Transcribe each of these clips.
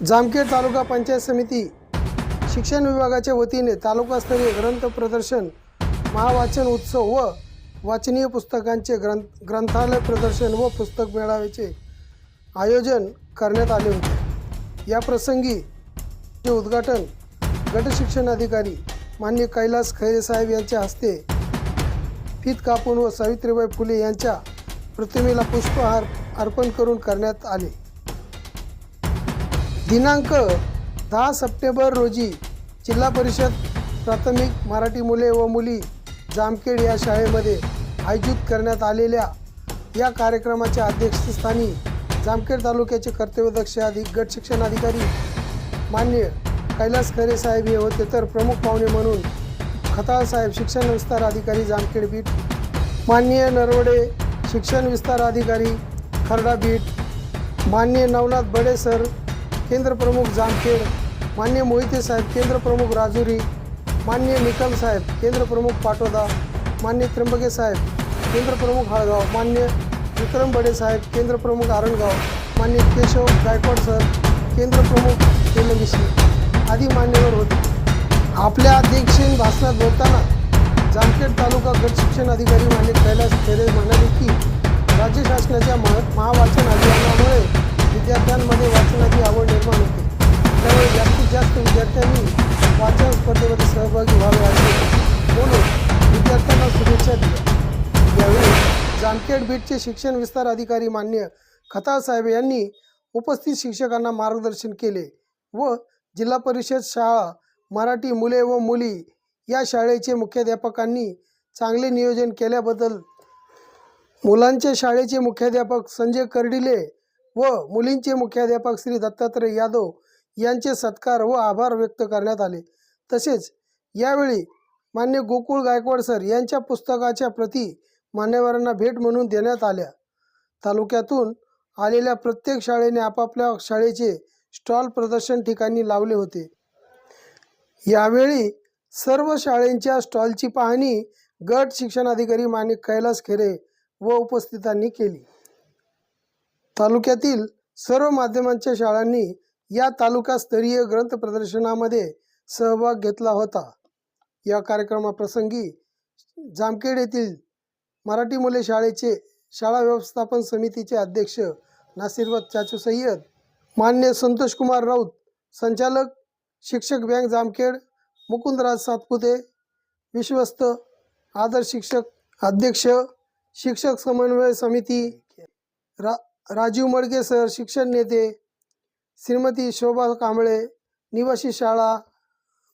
जामखेड तालुका पंचायत समिती शिक्षण विभागाच्या वतीने तालुकास्तरीय ग्रंथ प्रदर्शन महावाचन उत्सव व वाचनीय पुस्तकांचे ग्रंथ ग्रंथालय प्रदर्शन व पुस्तक मेळाव्याचे आयोजन करण्यात आले होते. या प्रसंगी चे उद्घाटन गटशिक्षण अधिकारी मान्य कैलास खैरे साहेब यांच्या हस्ते फीत कापून व सावित्रीबाई फुले यांच्या प्रतिमेला पुष्पहार अर्पण करून करण्यात आले. दिनांक दहा सप्टेंबर रोजी जिल्हा परिषद प्राथमिक मराठी मुले व मुली जामखेड या शाळेमध्ये आयोजित करण्यात आलेल्या या कार्यक्रमाच्या अध्यक्षस्थानी जामखेड तालुक्याचे कर्तव्यदक्ष अधिक गट शिक्षण अधिकारी मान्य कैलास खरे साहेब हे होते. तर प्रमुख पाहुणे म्हणून खताळ साहेब शिक्षण विस्तार अधिकारी जामखेड बीट माननीय नरवडे शिक्षण विस्तार अधिकारी खर्डा बीट मान्य नवनाथ बडे सर केंद्र प्रमुख जामखेड मान्य मोहिते साहेब केंद्र प्रमुख राजुरी मान्य निकम साहेब केंद्र प्रमुख पाटोदा मान्य त्र्यंबके साहेब केंद्र प्रमुख मान्य विक्रम बडे साहेब केंद्र प्रमुख आरणगाव मान्य केशव गायकवाड सर केंद्र प्रमुख आदी मान्यवर होते. आपल्या अध्यक्षीन भाषणात बोलताना जामखेड तालुका गट शिक्षण अधिकारी मान्य कैलास खेरे म्हणाले की राज्य शासनाच्या महा महावाचन अभियानामुळे विद्यार्थ्यांमध्ये वाचनाची आवड निर्माण होते. त्यामुळे जास्तीत जास्त विद्यार्थ्यांनी वाचन स्पर्धेमध्ये सहभागी व्हावे असे म्हणून विद्यार्थ्यांना शुभेच्छा दिल्या. यावेळी जामखेड बीटचे शिक्षण विस्तार अधिकारी मान्य खतासाहेब यांनी उपस्थित शिक्षकांना मार्गदर्शन केले व जिल्हा परिषद शाळा मराठी मुले व मुली या शाळेचे मुख्याध्यापकांनी चांगले नियोजन केल्याबद्दल मुलांच्या शाळेचे मुख्याध्यापक संजय कर्डिले व मुलींचे मुख्याध्यापक श्री दत्तात्रय यादव यांचे सत्कार व आभार व्यक्त करण्यात आले. तसेच यावेळी मान्य गोकुळ गायकवाड सर यांच्या पुस्तकाच्या प्रती मान्यवरांना भेट म्हणून देण्यात आल्या. तालुक्यातून आलेल्या प्रत्येक शाळेने आपापल्या शाळेचे स्टॉल प्रदर्शन ठिकाणी लावले होते. यावेळी सर्व शाळेंच्या स्टॉलची पाहणी गट शिक्षणाधिकारी माणिक कैलास खेरे व उपस्थितांनी केली. तालुक्यातील सर्व माध्यमांच्या शाळांनी या तालुकास्तरीय ग्रंथ प्रदर्शनामध्ये सहभाग घेतला होता. या कार्यक्रमाप्रसंगी जामखेड येथील मराठी मुले शाळेचे शाळा व्यवस्थापन समितीचे अध्यक्ष नासिरवत चाचू सय्यद मान्य संतोषकुमार राऊत संचालक शिक्षक बँक जामखेड मुकुंदराज सातपुते विश्वस्त आदर्श शिक्षक अध्यक्ष शिक्षक समन्वय समिती रा राजीव मडगे सर शिक्षण नेते श्रीमती शोभा कांबळे निवासी शाळा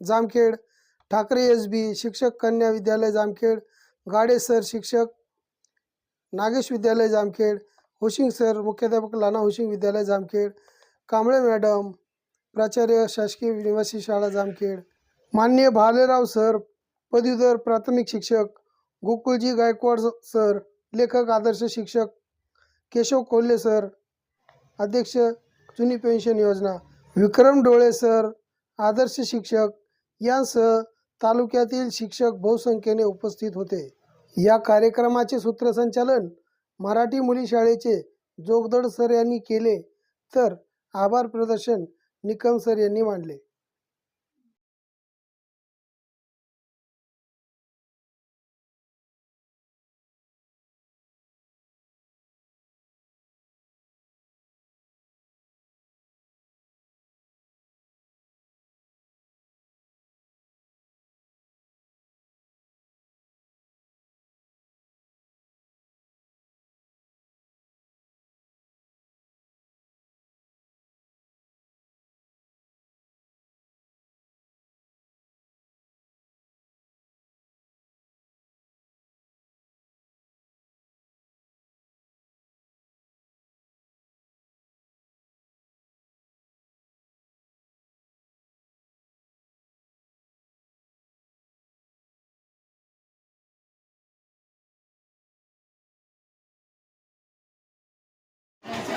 जामखेड ठाकरे एस बी शिक्षक कन्या विद्यालय जामखेड गाडे सर शिक्षक नागेश विद्यालय जामखेड होशिंग सर मुख्याध्यापक लाना होशिंग विद्यालय जामखेड कांबळे मॅडम प्राचार्य शासकीय निवासी शाळा जामखेड मान्य भालेराव सर पदवीधर प्राथमिक शिक्षक गोकुळजी गायकवाड सर लेखक आदर्श शिक्षक केशव कोल्हे सर अध्यक्ष जुनी पेन्शन योजना विक्रम डोळे सर आदर्श शिक्षक यांसह तालुक्यातील शिक्षक बहुसंख्येने उपस्थित होते. या कार्यक्रमाचे सूत्रसंचालन मराठी मुली शाळेचे जोगदड सर यांनी केले तर आभार प्रदर्शन निकम सर यांनी मांडले.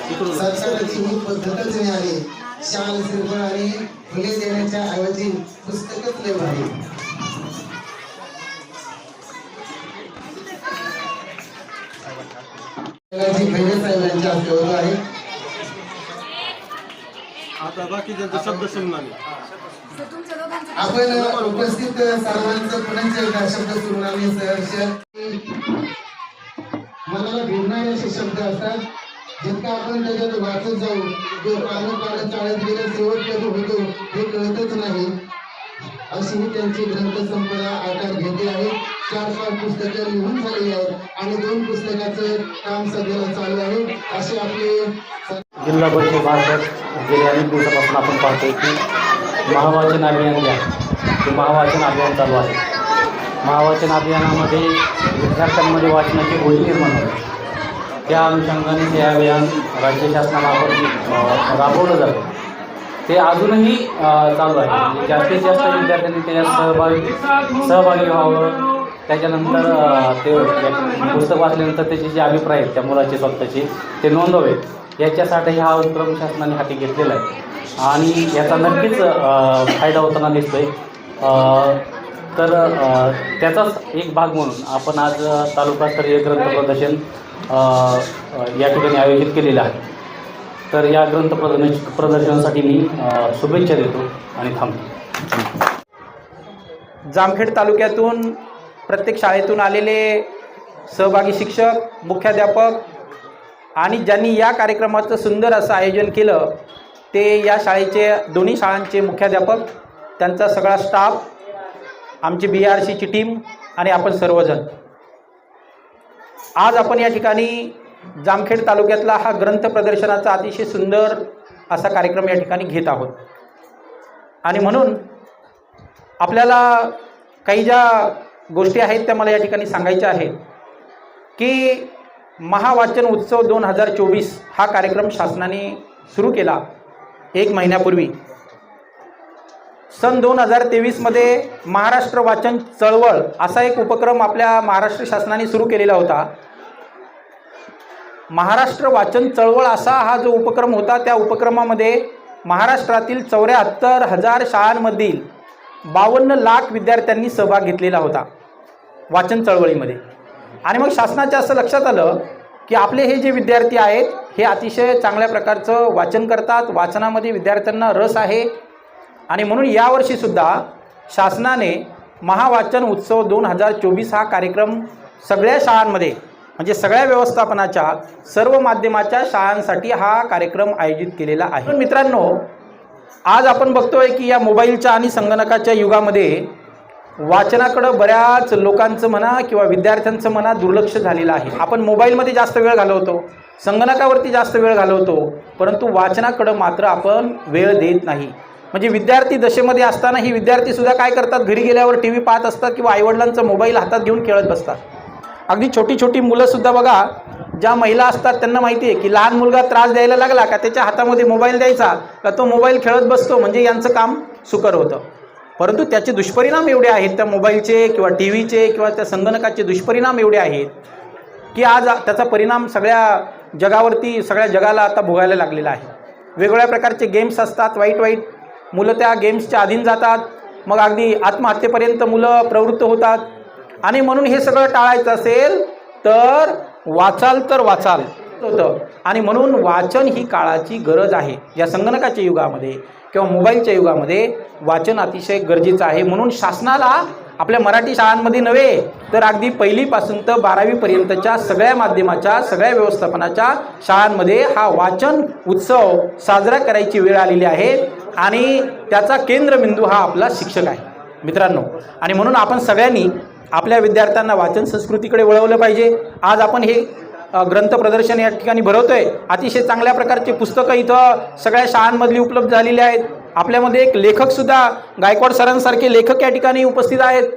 ही पद्धतच नाही आली शाल श्रीफळ आणि फुले देण्याच्या ऐवजी पुस्तकच लय भारी जगाची खैरे साहेबांच्या हस्ते होत आहे. आता बाकीच्यांचा शब्द सुनणार आपण उपस्थित सर्वांचं पुन्हा एकदा शब्द सुरुवाती सहर्ष. मनाला भिडणारे असे शब्द असतात. जितका आपण त्याच्यात वाचत जाऊ जो पानं पानं चाळत गेला शेवट कधी होतो हे कळतच नाही. अशी ही त्यांची ग्रंथसंपदा आकार घेते आहे. चार पाच पुस्तकं लिहून झालेली आहेत आणि दोन पुस्तकाचं काम सध्याला चालू आहे. असे आपले जिल्हा परिषद भारतात गेल्या अनेक दिवसापासून आपण पाहतोय की महावाचन अभियान घ्या ते महावाचन अभियान चालू आहे. महावाचन अभियानामध्ये विद्यार्थ्यांमध्ये वाचनाची गोडी निर्माण होते. त्या अनुषंगाने ते अभियान राज्य शासनामार्फत राबवलं जातं. ते अजूनही चालू आहे. म्हणजे जास्तीत जास्त विद्यार्थ्यांनी त्याच्यात सहभागी सहभागी व्हावं. त्याच्यानंतर ते पुस्तक वाचल्यानंतर त्याचे जे अभिप्राय आहेत त्या मुलाचे स्वतःचे ते नोंदवेत याच्यासाठी हा उपक्रम शासनाने हाती घेतलेला आहे. आणि याचा नक्कीच फायदा होताना दिसतोय. आहे तर त्याचाच एक भाग म्हणून आपण आज तालुकास्तरीय ग्रंथ प्रदर्शन या ठिकाणी आयोजित केलेलं आहे. तर या ग्रंथ प्रदर्शन प्रदर्शनासाठी मी शुभेच्छा देतो आणि थांबतो. जामखेड तालुक्यातून प्रत्येक शाळेतून आलेले सहभागी शिक्षक मुख्याध्यापक आणि ज्यांनी या कार्यक्रमाचं सुंदर असं आयोजन केलं ते या शाळेचे दोन्ही शाळांचे मुख्याध्यापक त्यांचा सगळा स्टाफ आमची बी आर सीची टीम आणि आपण सर्वजण. आज आपण या ठिकाणी जामखेड तालुक्यातला हा ग्रंथ प्रदर्शनाचा अतिशय सुंदर असा कार्यक्रम या ठिकाणी घेत आहोत. आणि म्हणून आपल्याला काही ज्या गोष्टी आहेत त्या मला या ठिकाणी सांगायच्या आहेत की महावाचन उत्सव दोन हजार चोवीस हा कार्यक्रम शासनाने सुरू केला एक महिन्यापूर्वी. सन दोन हजार तेवीसमध्ये महाराष्ट्र वाचन चळवळ असा एक उपक्रम आपल्या महाराष्ट्र शासनाने सुरू केलेला होता. महाराष्ट्र वाचन चळवळ असा हा जो उपक्रम होता त्या उपक्रमामध्ये महाराष्ट्रातील चौऱ्याहत्तर हजार शाळांमधील बावन्न लाख विद्यार्थ्यांनी सहभाग घेतलेला होता वाचन चळवळीमध्ये. आणि मग शासनाच्या असं लक्षात आलं की आपले हे जे विद्यार्थी आहेत हे अतिशय चांगल्या प्रकारचं वाचन करतात वाचनामध्ये विद्यार्थ्यांना रस आहे. आणि म्हणून यावर्षीसुद्धा शासनाने महावाचन उत्सव दोन हजार चोवीस हा कार्यक्रम सगळ्या शाळांमध्ये म्हणजे सगळ्या व्यवस्थापनाच्या सर्व माध्यमाच्या शाळांसाठी हा कार्यक्रम आयोजित केलेला आहे. मित्रांनो आज आपण बघतोय की या मोबाईलच्या आणि संगणकाच्या युगामध्ये वाचनाकडं बऱ्याच लोकांचं म्हणा किंवा विद्यार्थ्यांचं म्हणा दुर्लक्ष झालेलं आहे. आपण मोबाईलमध्ये जास्त वेळ घालवतो संगणकावरती जास्त वेळ घालवतो परंतु वाचनाकडं मात्र आपण वेळ देत नाही. म्हणजे विद्यार्थी दशेमध्ये असताना ही विद्यार्थीसुद्धा काय करतात? घरी गेल्यावर टी व्ही पाहत असतात किंवा आईवडिलांचा मोबाईल हातात घेऊन खेळत बसतात. अगदी छोटी छोटी मुलंसुद्धा बघा ज्या महिला असतात त्यांना माहिती आहे की लहान मुलगा त्रास द्यायला लागला का त्याच्या हातामध्ये मोबाईल द्यायचा का तो मोबाईल खेळत बसतो म्हणजे यांचं काम सुकर होतं. परंतु त्याचे दुष्परिणाम एवढे आहेत त्या मोबाईलचे किंवा टी व्हीचे किंवा त्या संगणकाचे दुष्परिणाम एवढे आहेत की आज त्याचा परिणाम सगळ्या जगावरती सगळ्या जगाला आता भोगायला लागलेला आहे. वेगवेगळ्या प्रकारचे गेम्स असतात वाईट वाईट मुलं त्या गेम्सच्या अधीन जातात मग अगदी आत्महत्येपर्यंत मुलं प्रवृत्त होतात आणि म्हणून हे सगळं टाळायचं असेल तर वाचाल तर वाचाल. होतं. आणि म्हणून वाचन ही काळाची गरज आहे. या संगणकाच्या युगामध्ये किंवा मोबाईलच्या युगामध्ये वाचन अतिशय गरजेचं आहे. म्हणून शासनाला आपल्या मराठी शाळांमध्ये नव्हे तर अगदी पहिलीपासून तर बारावीपर्यंतच्या सगळ्या माध्यमाच्या सगळ्या व्यवस्थापनाच्या शाळांमध्ये हा वाचन उत्सव साजरा करायची वेळ आलेली आहे आणि त्याचा केंद्रबिंदू हा आपला शिक्षक आहे. मित्रांनो आणि म्हणून आपण सगळ्यांनी आपल्या विद्यार्थ्यांना वाचन संस्कृतीकडे वळवलं पाहिजे. आज आपण हे ग्रंथ प्रदर्शन या ठिकाणी भरवतो आहे अतिशय चांगल्या प्रकारचे पुस्तकं इथं सगळ्या शाळांमधली उपलब्ध झालेली आहेत. आपल्यामध्ये एक लेखकसुद्धा गायकवाड सरांसारखे लेखक या ठिकाणी उपस्थित आहेत.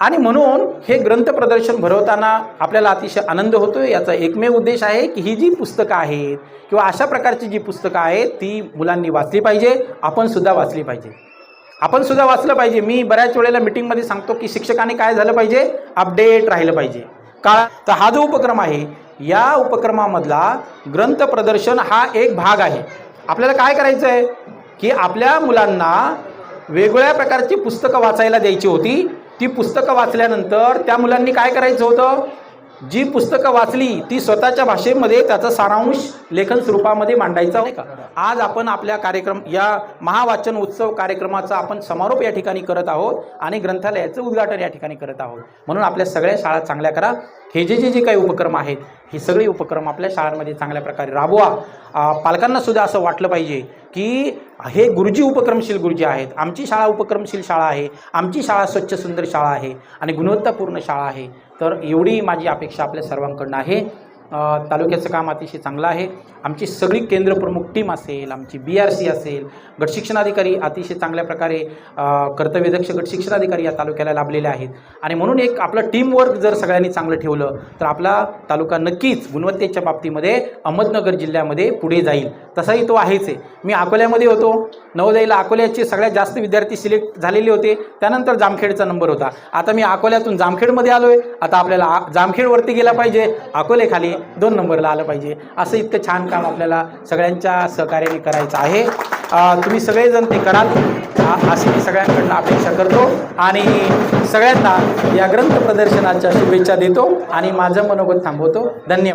आणि म्हणून हे ग्रंथ प्रदर्शन भरवताना आपल्याला अतिशय आनंद होतो याचा एकमेव उद्देश आहे की ही जी पुस्तकं आहेत किंवा अशा प्रकारची जी पुस्तकं आहेत ती मुलांनी वाचली पाहिजे आपणसुद्धा वाचली पाहिजे. आपण सुद्धा वाचलं पाहिजे. मी बऱ्याच वेळेला मिटिंगमध्ये सांगतो की शिक्षकाने काय झालं पाहिजे? अपडेट राहिलं पाहिजे. का? तर हा जो उपक्रम आहे या उपक्रमामधला ग्रंथ प्रदर्शन हा एक भाग आहे. आपल्याला काय करायचं आहे? की आपल्या मुलांना वेगवेगळ्या प्रकारची पुस्तकं वाचायला द्यायची होती. ती पुस्तकं वाचल्यानंतर त्या मुलांनी काय करायचं होतं? जी पुस्तकं वाचली ती स्वतःच्या भाषेमध्ये त्याचा सारांश लेखन स्वरूपामध्ये मांडायचा आहे का आज आपण आपल्या कार्यक्रम या महावाचन उत्सव कार्यक्रमाचा आपण समारोप या ठिकाणी करत आहोत आणि ग्रंथालयाचं उद्घाटन या ठिकाणी करत आहोत. म्हणून आपल्या सगळ्या शाळा चांगल्या करा. हे जे जे जे काही उपक्रम आहेत हे सगळे उपक्रम आपल्या शाळांमध्ये चांगल्या प्रकारे राबवा. पालकांनासुद्धा पालकांना सुद्धा असं वाटलं पाहिजे की हे गुरुजी उपक्रमशील गुरुजी आहेत. आमची शाळा उपक्रमशील शाळा आहे. आमची शाळा स्वच्छ सुंदर शाळा आहे. आणि गुणवत्तापूर्ण शाळा आहे. तर एवढी माझी अपेक्षा आपल्या सर्वांकडनं आहे. तालुक्याचं काम अतिशय चांगलं आहे. आमची सगळी केंद्रप्रमुख टीम असेल आमची बी आर सी असेल गटशिक्षणाधिकारी अतिशय चांगल्या प्रकारे कर्तव्यदक्ष गटशिक्षणाधिकारी या तालुक्याला लाभलेले आहेत. आणि म्हणून एक आपलं टीमवर्क जर सगळ्यांनी चांगलं ठेवलं तर आपला तालुका नक्कीच गुणवत्तेच्या बाबतीमध्ये अहमदनगर जिल्ह्यामध्ये पुढे जाईल. तसाही तो आहेच आहे. मी अकोल्यामध्ये होतो. नवोदयला अकोल्याचे सगळ्यात जास्त विद्यार्थी सिलेक्ट झालेले होते. त्यानंतर जामखेडचा नंबर होता. आता मी अकोल्यातून जामखेडमध्ये आलो आहे आता आपल्याला आ- जामखेडवरती गेला पाहिजे. अकोलेखाली दोन नंबरला आलं पाहिजे. असं इतकं छान काम आपल्याला सगळ्यांच्या सहकार्याने करायचं आहे. तुम्ही सगळेजण ते कराल. अशी मी सगळ्यांकडनं अपेक्षा करतो. आणि सगळ्यांना या ग्रंथ प्रदर्शनाच्या शुभेच्छा देतो. आणि माझं मनोगत थांबवतो. धन्यवाद.